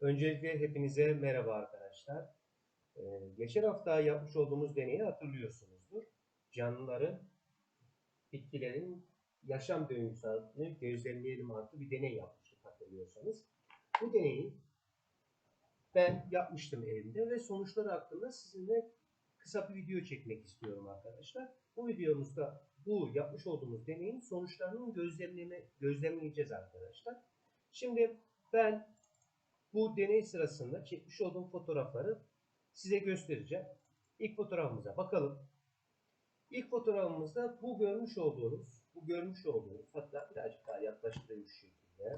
Öncelikle hepinize merhaba arkadaşlar. Ee, geçen hafta yapmış olduğumuz deneyi hatırlıyorsunuzdur. Canlıların, bitkilerin yaşam döngüsünü gözlemleyelim adlı bir deney yapmıştık hatırlıyorsanız. Bu deneyi ben yapmıştım evimde ve sonuçları hakkında sizinle kısa bir video çekmek istiyorum arkadaşlar. Bu videomuzda bu yapmış olduğumuz deneyin sonuçlarının gözlemleme, gözlemleyeceğiz arkadaşlar. Şimdi ben bu deney sırasında çekmiş olduğum fotoğrafları size göstereceğim. İlk fotoğrafımıza bakalım. İlk fotoğrafımızda bu görmüş olduğunuz, bu görmüş olduğunuz, hatta birazcık daha yaklaştırayım şu şekilde.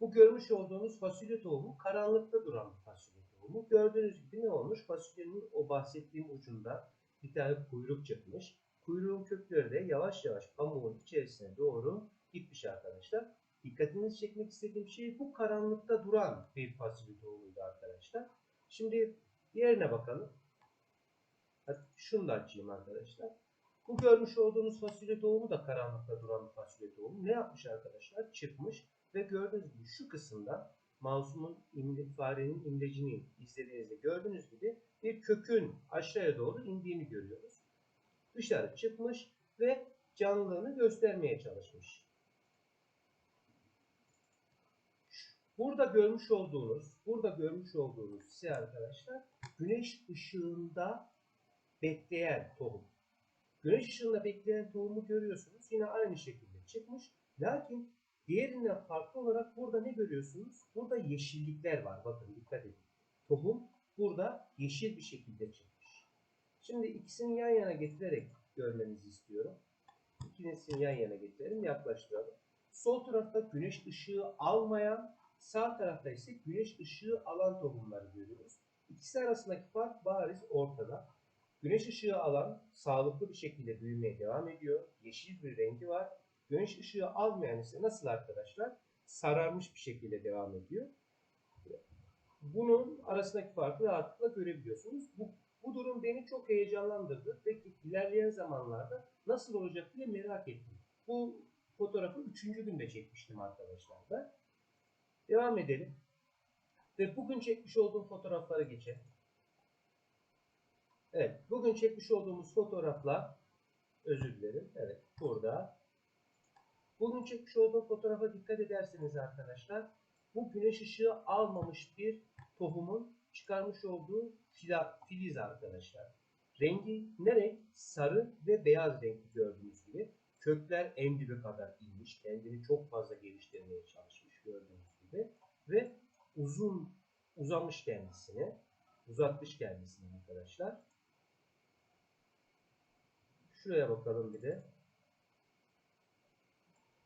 Bu görmüş olduğunuz fasulye tohumu karanlıkta duran bir fasulye tohumu. Gördüğünüz gibi ne olmuş? Fasulyenin o bahsettiğim ucunda bir tane kuyruk çıkmış. Kuyruğun kökleri de yavaş yavaş pamuğun içerisine doğru gitmiş arkadaşlar. Dikkatinizi çekmek istediğim şey bu karanlıkta duran bir fasulye tohumuydu arkadaşlar. Şimdi diğerine bakalım. Hadi şunu da açayım arkadaşlar. Bu görmüş olduğunuz fasulye tohumu da karanlıkta duran bir fasulye tohumu. Ne yapmış arkadaşlar? Çıkmış ve gördüğünüz gibi şu kısımda mouse'umun imle, farenin imlecini izlediğinizde gördüğünüz gibi bir kökün aşağıya doğru indiğini görüyoruz. Dışarı çıkmış ve canlılığını göstermeye çalışmış. Burada görmüş olduğunuz, burada görmüş olduğunuz ise arkadaşlar güneş ışığında bekleyen tohum. Güneş ışığında bekleyen tohumu görüyorsunuz. Yine aynı şekilde çıkmış. Lakin diğerinden farklı olarak burada ne görüyorsunuz? Burada yeşillikler var. Bakın dikkat edin. Tohum burada yeşil bir şekilde çıkmış. Şimdi ikisini yan yana getirerek görmenizi istiyorum. İkisini yan yana getirelim, yaklaştıralım. Sol tarafta güneş ışığı almayan, sağ tarafta ise güneş ışığı alan tohumları görüyoruz. İkisi arasındaki fark bariz ortada. Güneş ışığı alan sağlıklı bir şekilde büyümeye devam ediyor. Yeşil bir rengi var. Güneş ışığı almayan ise nasıl arkadaşlar? Sararmış bir şekilde devam ediyor. Bunun arasındaki farkı rahatlıkla görebiliyorsunuz. Bu, bu durum beni çok heyecanlandırdı. Peki ilerleyen zamanlarda nasıl olacak diye merak ettim. Bu fotoğrafı üçüncü günde çekmiştim arkadaşlar ben. Devam edelim. Ve bugün çekmiş olduğum fotoğraflara geçelim. Evet, bugün çekmiş olduğumuz fotoğrafla özür dilerim. Evet, burada. Bugün çekmiş olduğum fotoğrafa dikkat ederseniz arkadaşlar, bu güneş ışığı almamış bir tohumun çıkarmış olduğu filiz arkadaşlar. Rengi ne renk? Sarı ve beyaz renkli gördüğünüz gibi. Kökler en dibe kadar inmiş. Kendini çok fazla geliştirmeye çalışmış gördüğünüz gibi. Ve uzun uzamış kendisini. Uzatmış kendisini arkadaşlar. Şuraya bakalım bir de.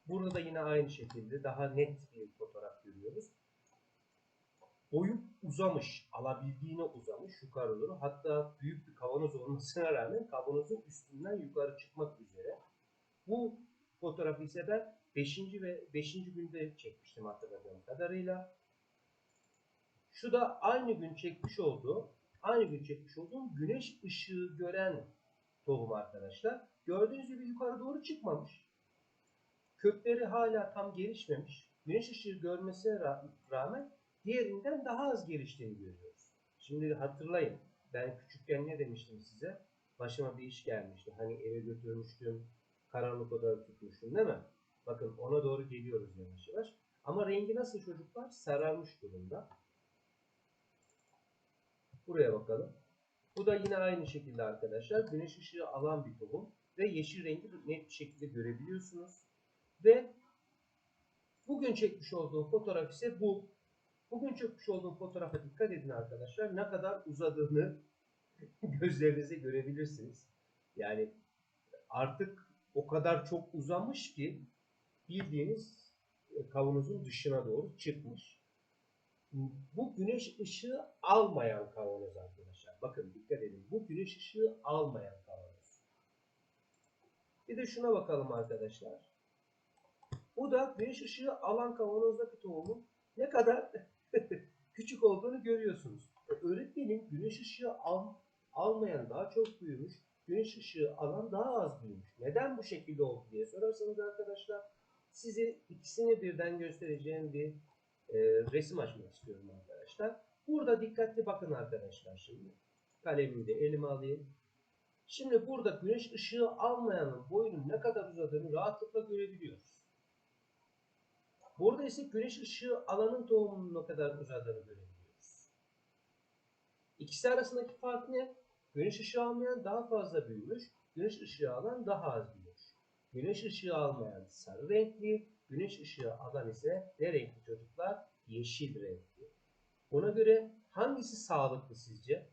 Burada da yine aynı şekilde daha net bir fotoğraf görüyoruz. Boyu uzamış, alabildiğine uzamış yukarı doğru. Hatta büyük bir kavanoz olmasına rağmen kavanozun üstünden yukarı çıkmak üzere. Bu fotoğrafı ise ben 5. ve 5. günde çekmiştim hatırladığım kadarıyla. Şu da aynı gün çekmiş olduğum, aynı gün çekmiş olduğum güneş ışığı gören tohum arkadaşlar. Gördüğünüz gibi yukarı doğru çıkmamış. Kökleri hala tam gelişmemiş. Güneş ışığı görmesine rağmen diğerinden daha az geliştiğini görüyoruz. Şimdi hatırlayın. Ben küçükken ne demiştim size? Başıma bir iş gelmişti. Hani eve götürmüştüm. Karanlık odada tutmuştum değil mi? Bakın ona doğru geliyoruz yavaş yavaş. Ama rengi nasıl çocuklar? Sararmış durumda. Buraya bakalım. Bu da yine aynı şekilde arkadaşlar. Güneş ışığı alan bir tohum. Ve yeşil rengi net bir şekilde görebiliyorsunuz. Ve bugün çekmiş olduğum fotoğraf ise bu. Bugün çekmiş olduğum fotoğrafa dikkat edin arkadaşlar. Ne kadar uzadığını gözlerinize görebilirsiniz. Yani artık o kadar çok uzamış ki bildiğiniz kavanozun dışına doğru çıkmış. Bu güneş ışığı almayan kavanoz arkadaşlar. Bakın dikkat edin. Bu güneş ışığı almayan kavanoz. Bir de şuna bakalım arkadaşlar. Bu da güneş ışığı alan kavanozdaki tohumun ne kadar küçük olduğunu görüyorsunuz. E, öğretmenim güneş ışığı al, almayan daha çok büyümüş. Güneş ışığı alan daha az büyümüş. Neden bu şekilde oldu diye sorarsanız arkadaşlar size ikisini birden göstereceğim bir e, resim açmak istiyorum arkadaşlar. Burada dikkatli bakın arkadaşlar şimdi. Kalemimi de elime alayım. Şimdi burada güneş ışığı almayanın boyunun ne kadar uzadığını rahatlıkla görebiliyoruz. Burada ise güneş ışığı alanın tohumunun ne kadar uzadığını görebiliyoruz. İkisi arasındaki fark ne? Güneş ışığı almayan daha fazla büyümüş, güneş ışığı alan daha az büyümüş. Güneş ışığı almayan sarı renkli, güneş ışığı alan ise ne renkli çocuklar? Yeşil renkli. Buna göre hangisi sağlıklı sizce?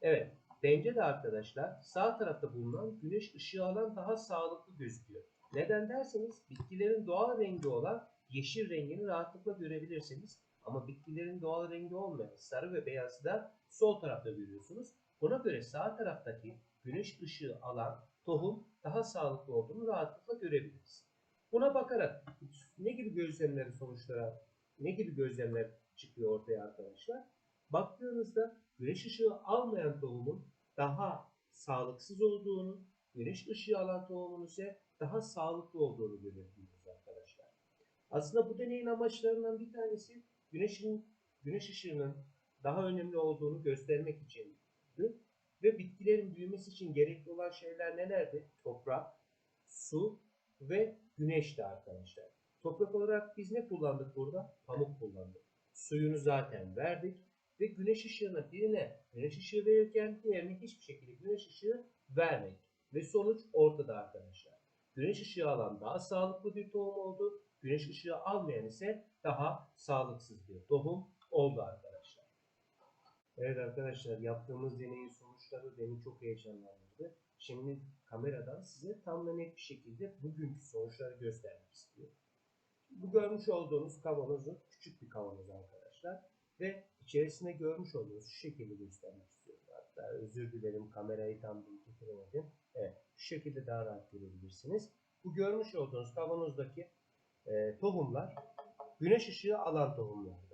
Evet, bence de arkadaşlar sağ tarafta bulunan güneş ışığı alan daha sağlıklı gözüküyor. Neden derseniz bitkilerin doğal rengi olan yeşil rengini rahatlıkla görebilirsiniz. Ama bitkilerin doğal rengi olmayan sarı ve beyazı da sol tarafta görüyorsunuz. Göre sağ taraftaki güneş ışığı alan tohum daha sağlıklı olduğunu rahatlıkla görebiliriz. Buna bakarak ne gibi gözlemleri sonuçlara, ne gibi gözlemler çıkıyor ortaya arkadaşlar? Baktığınızda güneş ışığı almayan tohumun daha sağlıksız olduğunu, güneş ışığı alan tohumun ise daha sağlıklı olduğunu görüyoruz arkadaşlar. Aslında bu deneyin amaçlarından bir tanesi güneşin güneş ışığının daha önemli olduğunu göstermek içindi. Ve bitkilerin büyümesi için gerekli olan şeyler nelerdi? Toprak, su ve güneşti arkadaşlar. Toprak olarak biz ne kullandık burada? Pamuk kullandık. Suyunu zaten verdik ve güneş ışığına birine güneş ışığı verirken diğerine hiçbir şekilde güneş ışığı vermedik. Ve sonuç ortada arkadaşlar. Güneş ışığı alan daha sağlıklı bir tohum oldu. Güneş ışığı almayan ise daha sağlıksız bir tohum oldu arkadaşlar. Evet arkadaşlar yaptığımız deneyin sonuçları beni çok heyecanlandırdı. Şimdi kameradan size tam ve net bir şekilde bugünkü sonuçları göstermek istiyorum. Bu görmüş olduğunuz kavanozun küçük bir kavanoz arkadaşlar. Ve içerisinde görmüş olduğunuz şu şekilde göstermek istiyorum. Hatta özür dilerim kamerayı tam denk getiremedim. Evet şu şekilde daha rahat görebilirsiniz. Bu görmüş olduğunuz kavanozdaki e, tohumlar güneş ışığı alan tohumlardır.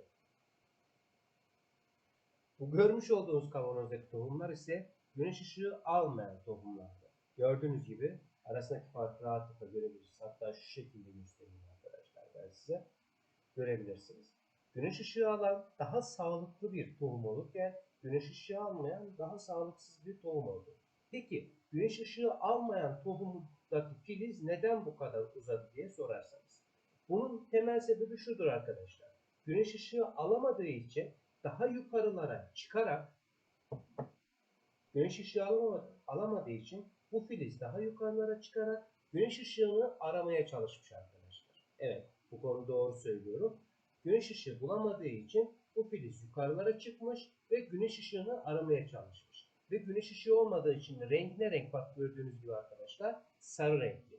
Bu görmüş olduğunuz kavanozdaki tohumlar ise güneş ışığı almayan tohumlardır. Gördüğünüz gibi arasındaki farkı rahatlıkla görebilirsiniz. Hatta şu şekilde göstereyim arkadaşlar ben size. Görebilirsiniz. Güneş ışığı alan daha sağlıklı bir tohum olurken güneş ışığı almayan daha sağlıksız bir tohum oldu. Peki güneş ışığı almayan tohumdaki filiz neden bu kadar uzadı diye sorarsanız. Bunun temel sebebi şudur arkadaşlar. Güneş ışığı alamadığı için daha yukarılara çıkarak güneş ışığı alamadığı, için bu filiz daha yukarılara çıkarak güneş ışığını aramaya çalışmış arkadaşlar. Evet bu konu doğru söylüyorum. Güneş ışığı bulamadığı için bu filiz yukarılara çıkmış ve güneş ışığını aramaya çalışmış. Ve güneş ışığı olmadığı için renk ne renk bak gördüğünüz gibi arkadaşlar sarı renkli.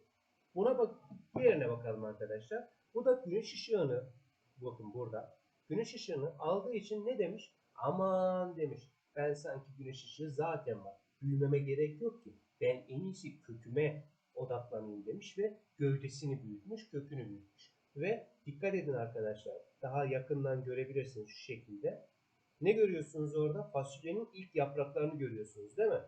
Buna bak diğerine bakalım arkadaşlar. Bu da güneş ışığını bakın burada güneş ışığını aldığı için ne demiş? Aman demiş. Ben sanki güneş ışığı zaten var. Büyümeme gerek yok ki. Ben en iyisi köküme odaklanayım demiş ve gövdesini büyütmüş, kökünü büyütmüş. Ve dikkat edin arkadaşlar. Daha yakından görebilirsiniz şu şekilde. Ne görüyorsunuz orada? Fasulyenin ilk yapraklarını görüyorsunuz değil mi?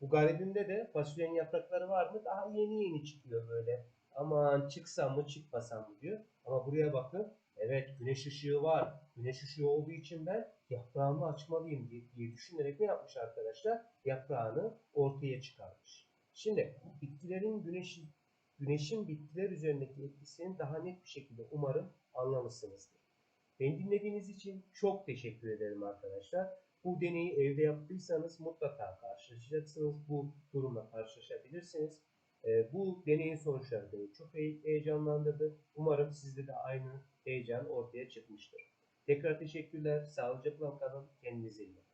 Bu garibinde de fasulyenin yaprakları var mı? Daha yeni yeni çıkıyor böyle. Aman çıksam mı çıkmasam mı diyor. Ama buraya bakın. Evet güneş ışığı var. Güneş ışığı olduğu için ben yaprağımı açmalıyım diye, diye düşünerek ne yapmış arkadaşlar? Yaprağını ortaya çıkarmış. Şimdi bitkilerin güneş, güneşin bitkiler üzerindeki etkisini daha net bir şekilde umarım anlamışsınızdır. Beni dinlediğiniz için çok teşekkür ederim arkadaşlar. Bu deneyi evde yaptıysanız mutlaka karşılaşacaksınız. Bu durumla karşılaşabilirsiniz. Ee, bu deneyin sonuçları beni çok he- heyecanlandırdı. Umarım sizde de aynı heyecan ortaya çıkmıştır. Tekrar teşekkürler. Sağlıcakla kalın. Kendinize iyi bakın.